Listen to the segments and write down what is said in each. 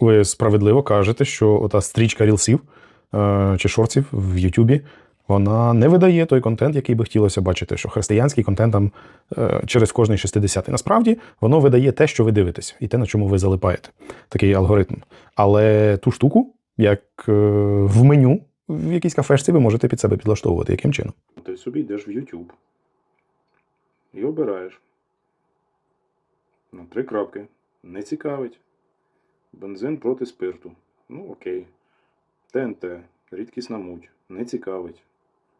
Ви справедливо кажете, що ота стрічка рілсів е, чи шорців в Ютубі вона не видає той контент, який би хотілося бачити, що християнський контент там е, через кожний 60 Насправді воно видає те, що ви дивитесь, і те, на чому ви залипаєте. Такий алгоритм. Але ту штуку, як е, в меню в якійсь кафешці, ви можете під себе підлаштовувати. Яким чином? Ти собі йдеш в YouTube і обираєш. На три крапки. Не цікавить. Бензин проти спирту. Ну окей. ТНТ, рідкісна муть. Не цікавить.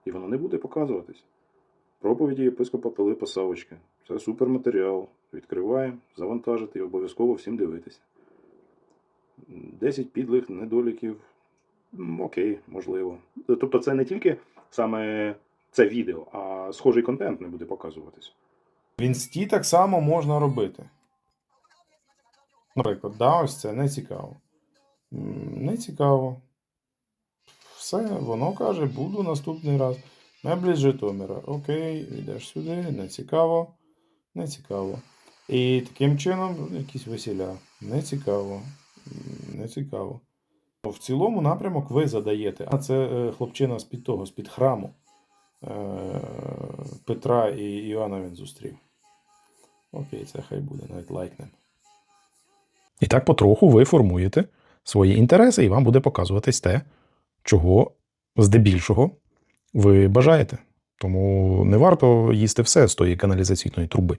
І воно не буде показуватись. Проповіді єпископа Пилипа Савочки. Це суперматеріал. Відкриваємо, завантажити і обов'язково всім дивитися. 10 підлих недоліків. Окей, можливо. Тобто це не тільки саме це відео, а схожий контент не буде показуватись. В інсті так само можна робити. Наприклад, да, ось це не цікаво. Не цікаво. Все, воно каже, буду наступний раз. Меблі з Житомира. Окей, йдеш сюди, не цікаво, не цікаво. І таким чином якісь весіля. Не цікаво. Не цікаво. В цілому напрямок ви задаєте. А це е, хлопчина з-під того, з-під храму. Е, Петра і Іоанна він зустрів. Окей, це хай буде, навіть лайкнем. І так потроху ви формуєте свої інтереси, і вам буде показуватись те, чого здебільшого ви бажаєте. Тому не варто їсти все з тої каналізаційної труби.